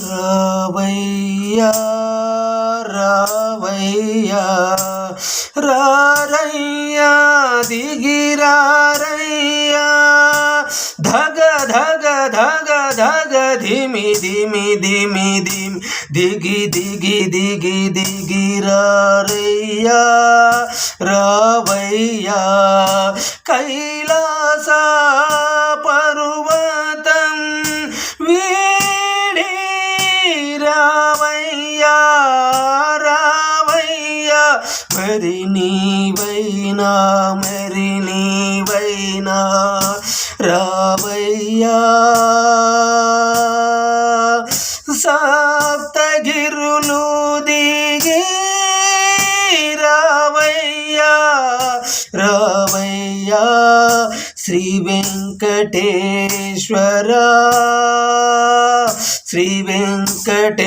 రావయ్యా రావయ్యా రారయ్యా దిగిరారయ్యా ధగ ధగ ధగ ధగ ధిమి ధిమి ధిమి ధిమి దిగి దిగి దిగి దిగిరారయ్యా రావయ్యా. కైలాసా నీవైనా మరి నీవైనా రావయ్యా. సాప్తగిరులు దిగి రావయ్యా రావయ్యా. శ్రీ వెంకటేశ్వర శ్రీ వెంకటేశ్వర.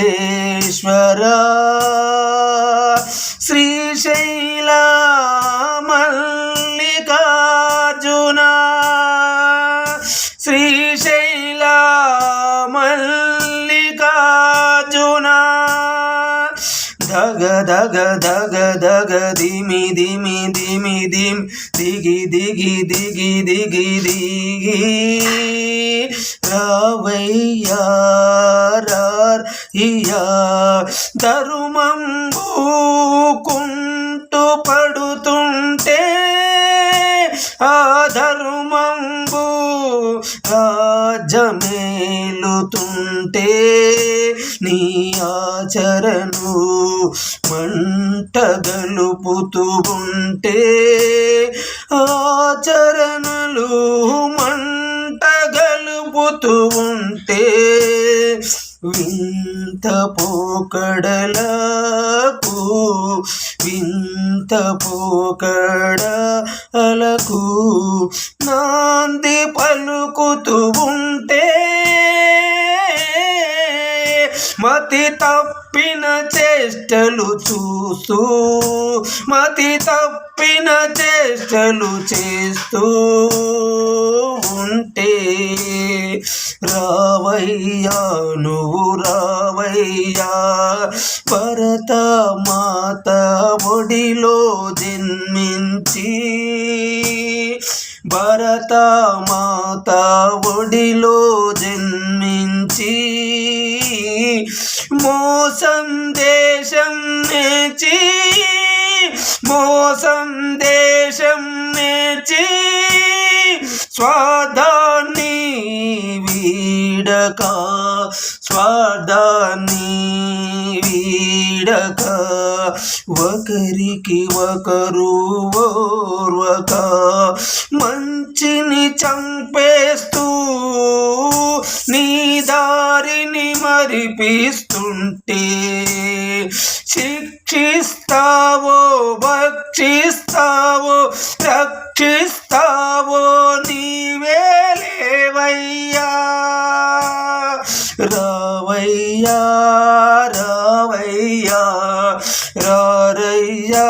ధగ ధగ ధగ ధగ ధిమి ధిమి ధిమి ధిమ్ దిగి దిగి దిగి దిగి దిగి రావయ్యా రాయ్యా కుంటు పడుతుంటే ఆ రాజమేలుతుంటే నీ ఆచరణు మంట గలుపుతూ ఉంటే ఆచరణలు మంట గలుపుతూ ఉంటే వింత పోకడలకు వింత పోకడలకు నాంది పలుకుతూ ఉంటే మతి తప్పిన చేష్టలు చూస్తూ మతి తప్పిన చేష్టలు చేస్తూ ఉంటే రావయ్యా నువ్వు రావయ్యా భరత మాత ఒడిలో జన్మించి భరత మాత ఒడిలో జన్మించి మోసం దేశం నేచి మోసం దేశం నేర్చి స్వాదాన్ని వీడక స్వాదాన్ని వీడక. ఒకరికి ఒకరు ఓర్వక మంచిని చంపేస్తూ నీ దారిని మరిపిస్తుంటే శిక్షిస్తా భక్షిస్తావో రక్షిస్తావో నీవే లేవయ్యా. రావయ్యా రావయ్యా రారయ్యా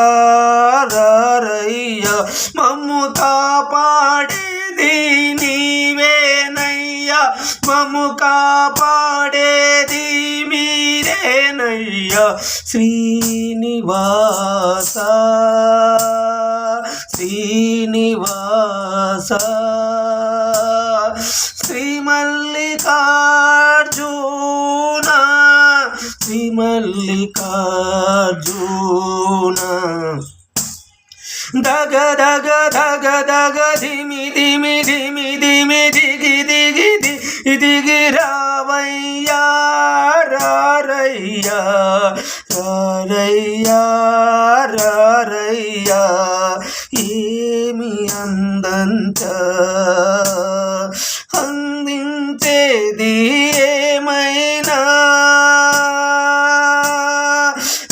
రారయ్యా. మమ్ము కాపాడేది నీవేనయ్యా. మమ్ము కాపాడేది మీరేనయ్యా. శ్రీనివాసా శ్రీనివాస శ్రీ మల్లికార్జున శ్రీ మల్లికార్జున దగ దగ దగ దగ ధిమి ధిమి ధిమి ధిమి దిగి దిగి ది దిగి రావయ్యా రారయ్యా రారయ్యా రారయ్యా అందించేది ఏమైనా?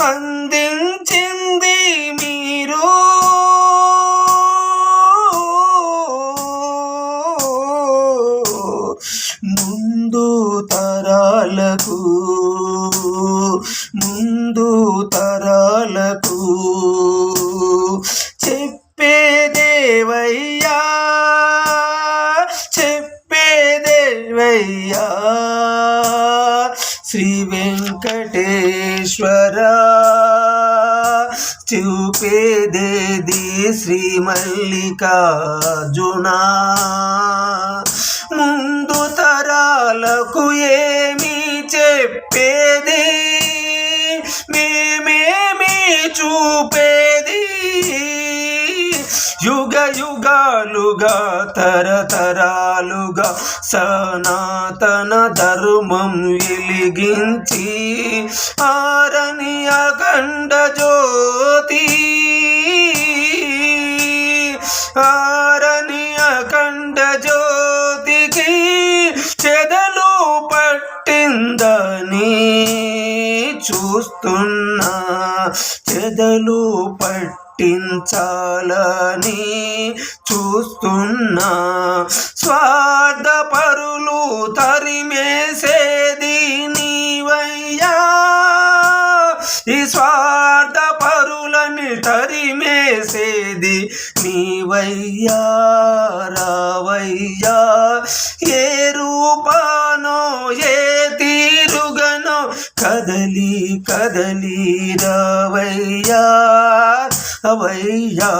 అందించింది మీరు? ముందు శ్రీ వెంకటేశ్వర చూపేదేది శ్రీ మల్లికార్జున ముందు తరాలకు ఏమి చెప్పేది? మేమేమి చూపే యుగ యుగాలుగా తరతరాలుగా సనాతన ధర్మం వెలిగించి ఆరని అఖండ జ్యోతి చూస్తున్నా. చెదలు పట్టించాలని చూస్తున్నా. స్వార్థ పరులు తరిమేసేది నీవయ్యా. ఈ స్వార్థ పరులని తరిమేసేది నీవయ్యా రావయ్యా. ఏ కదలి రావయ్యా అవయ్యా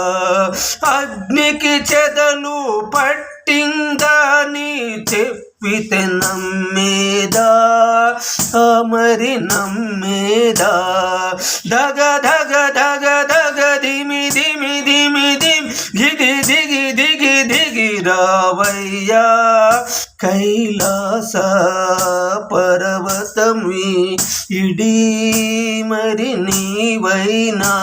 అగ్నికి చెదలు పట్టిందని చెప్పితే నమ్మేదా? ఆ మరి నమ్మేదా? దగ దగ దగ దగ దిమి దిమి దిమి దిమి దిగి దిగి దిగి దిగి రావయ్యా. కైలాస పర్వతమి ఇడీ మరి నీవైనా